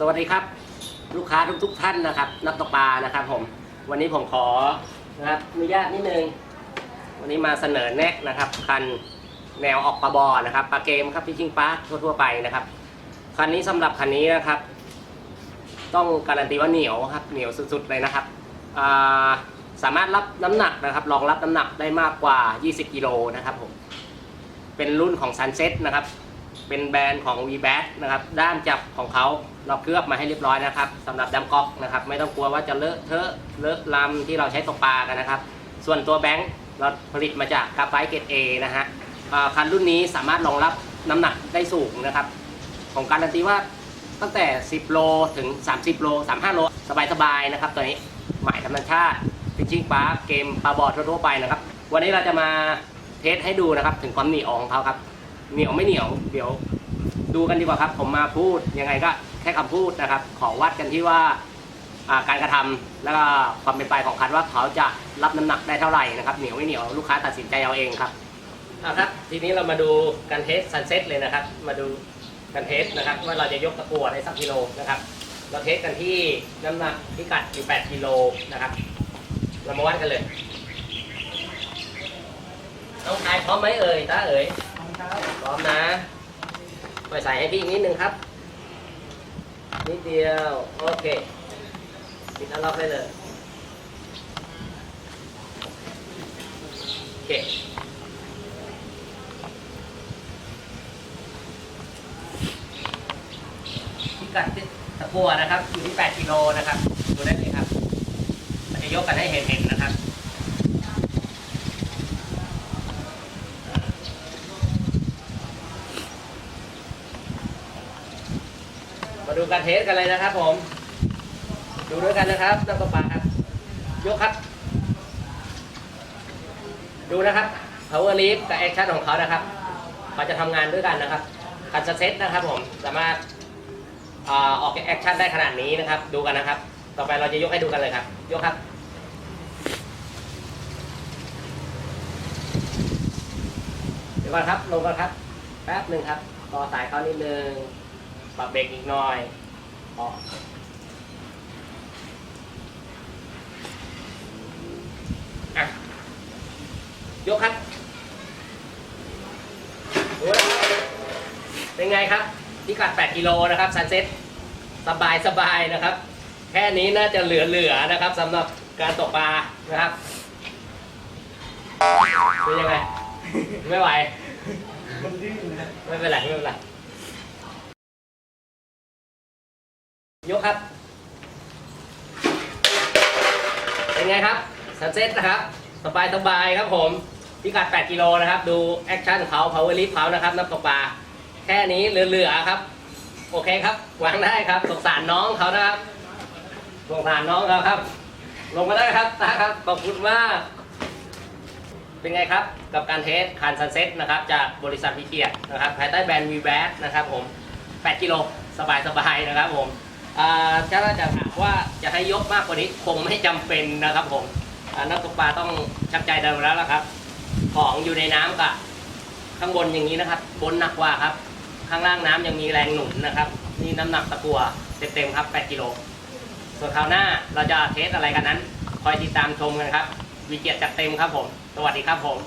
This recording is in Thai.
สวัสดีครับ ลูกค้าทุกทุกๆท่านนะครับ นักตกปลานะครับผมวันนี้ผมขอนะครับอนุญาตนิดนึง วันนี้มาเสนอแนะนะครับ คันแนวออกปลาบอนะครับปลาเกมครับพิชิงปลาทั่วๆไปนะครับคันนี้สำหรับคันนี้นะครับ ต้องการันตีว่าเหนียวครับเหนียวสุดๆเลยนะครับาสามารถรับน้ำหนักนะครับรองรับน้ำหนักได้มากกว่า 20 กิโลนะครับผมเป็นรุ่นของ Sunset นะครับ เป็นแบรนด์ของ v b a t นะครับด้านจับของเขาเราเคลือบมาให้เรียบร้อยนะครับสำหรับดำก๊อกนะครับ ไม่ต้องกลัวว่าจะเลอะเทอะเลอะลำที่เราใช้ตกปลากันนะครับ ส่วนตัวแบงค์เราผลิตมาจากกราไฟต์เกรด A นะฮะคันรุ่นนี้สามารถรองรับน้ำหนักได้สูงนะครับของการันตีว่าตั้งแต่ 10 โลถึง 30 โล 35 โล สบายๆนะครับตัวนี้หมายธรรมชาติฟิชชิ่งปลาเกมปลาบอดทั่วๆไปนะครับ วันนี้เราจะมาเทสให้ดูนะครับ ถึงความหนียวของเขาครับ เหนียวไม่เหนียวเดี๋ยว ดูกันดีกว่าครับ ผมมาพูดยังไงก็แค่คำพูดนะครับ ขอวัดกันที่ว่าการกระทำแล้วก็ความเป็นไปของคันว่าเขาจะรับน้ำหนักได้เท่าไหร่นะครับเหนียวไม่เหนียวลูกค้าตัดสินใจเอาเองครับเอาครับทีนี้เรามาดูการเทสซันเซ็ตเลยนะครับ มาดูการเทสนะครับว่าเราจะยกตะกั่วได้สักกิโลนะครับ เราเทสกันที่น้ำหนักพิกัดอยู่8กิโลนะครับ เรามาวัดกันเลยน้องชายพร้อมไหมเอ่ยตาเอ่ย พร้อมนะไปใส่ให้พี่อีกนิดนึงครับ นิดเดียว โอเคปิดอันล็อกได้เลย โอเคพิกัดตะกัวนะครับ อยู่ที่ 8 กิโลนะครับ ดูได้เลยครับเราจะยกกันให้เห็นๆนะครับ ดูการเทสกันเลยนะครับ ผม ดูด้วยกันนะครับนักตกปลาครับยกครับ ดูนะครับ power lift กับ action ของเขานะครับเขาจะทำงานด้วยกันนะครับคันเซตนะครับ ผมสามารถอออกแอคชั่นได้ขนาดนี้นะครับ ดูกันนะครับ ต่อไปเราจะยกให้ดูกันเลยครับ ยกครับเดี๋ยวก่อนครับลงก่อนครับแป๊บหนึ่งครับต่อสายเขานิดนึง ปรับเบรกอีกหน่อยออะยกครับเป็นไงครับพิกัด 8 กิโลนะครับซันเซ็ตสบายสบายนะครับ แค่นี้น่าจะเหลือเหลือๆนะครับสำหรับการตกปลานะครับเป็นยังไง ไม่ไหวไม่เป็นไรไม่เป็นไร ยกครับ เป็นไงครับสันเซ็ตนะครับ สบายสบายครับผมพิกัด 8 กิโลนะครับ ดูแอคชั่นเขา power lift เขานะครับน้ำตกปลาแค่นี้เหลือๆครับ โอเคครับ วางได้ครับ สงสารน้องเขานะครับ สงสารน้องเขาครับ ลงมาได้ครับตาครับ ขอบคุณมาก เป็นไงครับ กับการเทสคันซันเซ็ตนะครับ จากบริษัทพีเกียรตินะครับ ภายใต้แบรนด์วีแบนะครับผม 8 กิโล สบายๆนะครับผม ถ้าจะถามว่าจะให้ยกมากกว่านี้คงไม่จำเป็นนะครับผมนักตกปลาต้องชักใจเดิมแล้วละครับ ของอยู่ในน้ำกับข้างบนอย่างนี้นะครับ บนหนักกว่าครับ ข้างล่างน้ำยังมีแรงหนุนนะครับนี่น้ำหนักตะกัวเต็มๆครับ8กิโลส่วนคราวหน้าเราจะเทสอะไรกันนั้น คอยติดตามชมกันครับ วีเกียรติจัดเต็มครับผม สวัสดีครับผม